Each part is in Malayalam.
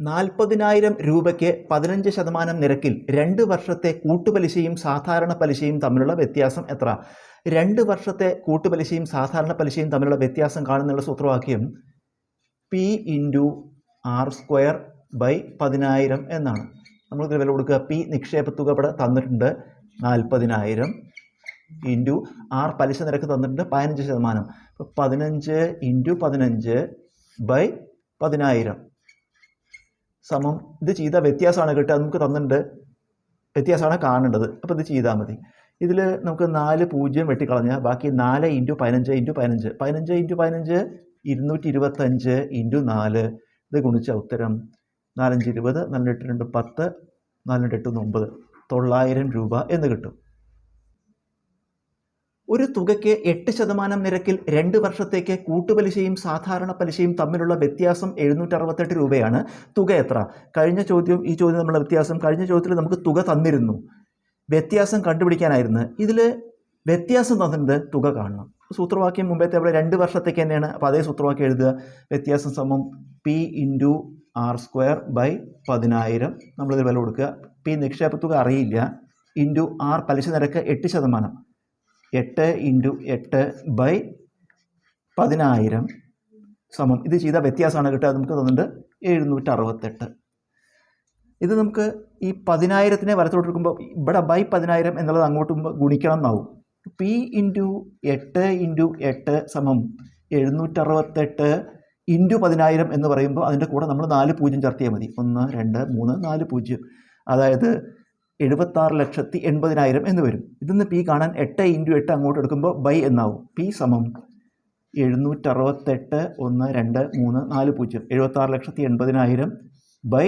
നാൽപ്പതിനായിരം രൂപയ്ക്ക് പതിനഞ്ച് ശതമാനം നിരക്കിൽ രണ്ട് വർഷത്തെ കൂട്ടുപലിശയും സാധാരണ പലിശയും തമ്മിലുള്ള വ്യത്യാസം എത്ര? രണ്ട് വർഷത്തെ കൂട്ടുപലിശയും സാധാരണ പലിശയും തമ്മിലുള്ള വ്യത്യാസം കാണുന്നുള്ള സൂത്രവാക്യം P into R square by പതിനായിരം എന്നാണ്. നമ്മൾക്ക് വില കൊടുക്കുക. പി നിക്ഷേപ തുക ഇവിടെ തന്നിട്ടുണ്ട്. നാൽപ്പതിനായിരം ഇന്റു ആർ പലിശ നിരക്ക് തന്നിട്ടുണ്ട്. പതിനഞ്ച് ശതമാനം. അപ്പോൾ പതിനഞ്ച് ഇന്റു പതിനഞ്ച് ബൈ പതിനായിരം. സമം ഇത് ചെയ്ത വ്യത്യാസമാണ് കിട്ടുക നമുക്ക് തന്നിട്ടുണ്ട്. വ്യത്യാസമാണ് കാണേണ്ടത്. അപ്പോൾ ഇത് ചെയ്താൽ മതി. ഇതിൽ നമുക്ക് നാല് പൂജ്യം വെട്ടിക്കളഞ്ഞാൽ ബാക്കി നാല് ഇന്റു പതിനഞ്ച് ഇന്റു പതിനഞ്ച്. പതിനഞ്ച് ഇന്റു പതിനഞ്ച് ഇരുന്നൂറ്റി ഇരുപത്തഞ്ച് ഇന്റു നാല്. ഇത് ഗുണിച്ച ഉത്തരം നാലഞ്ച് ഇരുപത് നാലെട്ട് രണ്ട് പത്ത് നാലെട്ട് എട്ട് ഒമ്പത്. തൊള്ളായിരം രൂപ എന്ന് കിട്ടും. ഒരു തുകയ്ക്ക് എട്ട് ശതമാനം നിരക്കിൽ രണ്ട് വർഷത്തേക്ക് കൂട്ടുപലിശയും സാധാരണ പലിശയും തമ്മിലുള്ള വ്യത്യാസം എഴുന്നൂറ്റി അറുപത്തെട്ട് രൂപയാണ്. തുക എത്ര? കഴിഞ്ഞ ചോദ്യം ഈ ചോദ്യം തമ്മിലുള്ള വ്യത്യാസം കഴിഞ്ഞ ചോദ്യത്തിൽ നമുക്ക് തുക തന്നിരുന്നു. വ്യത്യാസം കണ്ടുപിടിക്കാനായിരുന്നു. ഇതിൽ വ്യത്യാസം തന്നിട്ടുണ്ട് തുക കാണണം. സൂത്രവാക്യം മുമ്പത്തെ അവിടെ രണ്ട് വർഷത്തേക്ക് തന്നെയാണ്. അപ്പോൾ അതേ സൂത്രവാക്യം എഴുതുക. വ്യത്യാസം സമം P into R square by പതിനായിരം. നമ്മളിത് വില കൊടുക്കുക. പി നിക്ഷേപ തുക അറിയില്ല. ഇന്റു ആർ പലിശ നിരക്ക് എട്ട് ശതമാനം. എട്ട് ഇന്റു എട്ട് ബൈ പതിനായിരം സമം. ഇത് ചെയ്ത വ്യത്യാസമാണ് കിട്ടുക നമുക്ക് തന്നിട്ട് എഴുന്നൂറ്റി അറുപത്തെട്ട് ഇത് നമുക്ക് ഈ പതിനായിരത്തിനെ വലത്തോട്ട് എടുക്കുമ്പോൾ ഇവിടെ ബൈ പതിനായിരം എന്നുള്ളത് അങ്ങോട്ട് ഗുണിക്കണം എന്നാവും പി ഇന്റു എട്ട് ഇന്റു എട്ട് സമം എഴുന്നൂറ്ററുപത്തെട്ട് ഇന്റു പതിനായിരം എന്ന് പറയുമ്പോൾ അതിന്റെ കൂടെ നമ്മൾ നാല് പൂജ്യം ചേർത്തിയാൽ മതി. ഒന്ന് രണ്ട് മൂന്ന് നാല് പൂജ്യം. അതായത് എഴുപത്താറ് ലക്ഷത്തി എൺപതിനായിരം എന്ന് വരും. ഇതിൽ നിന്ന് പി കാണാൻ എട്ട് ഇന്റു എട്ട് അങ്ങോട്ട് എടുക്കുമ്പോൾ ബൈ എന്നാവും. പി സമം എഴുന്നൂറ്ററുപത്തെട്ട് ഒന്ന് രണ്ട് മൂന്ന് നാല് പൂജ്യം. എഴുപത്താറ് ലക്ഷത്തി എൺപതിനായിരം ബൈ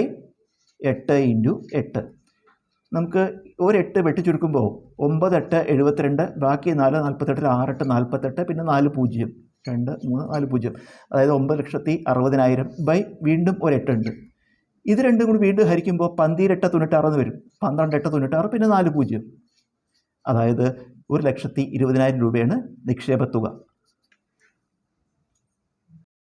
എട്ട് ഇന്റു എട്ട്. നമുക്ക് ഒരെട്ട് വെട്ടിച്ചുരുക്കുമ്പോൾ ഒമ്പത് എട്ട് എഴുപത്തിരണ്ട് ബാക്കി നാല് നാൽപ്പത്തെട്ടിൽ ആറെട്ട് നാൽപ്പത്തെട്ട് പിന്നെ നാല് പൂജ്യം. രണ്ട് മൂന്ന് നാല് പൂജ്യം. അതായത് ഒമ്പത് ലക്ഷത്തി അറുപതിനായിരം ബൈ വീണ്ടും ഒരെട്ടുണ്ട് ഇത് രണ്ടും കൂടി വീണ്ടും ഹരിക്കുമ്പോൾ പന്തിരട്ട് തൊണ്ണൂറ്റാറെന്ന് വരും. പന്ത്രണ്ട് എട്ട് തൊണ്ണൂറ്റാറ് പിന്നെ നാല് പൂജ്യം. അതായത് ഒരു ലക്ഷത്തി ഇരുപതിനായിരം രൂപയാണ് നിക്ഷേപ തുക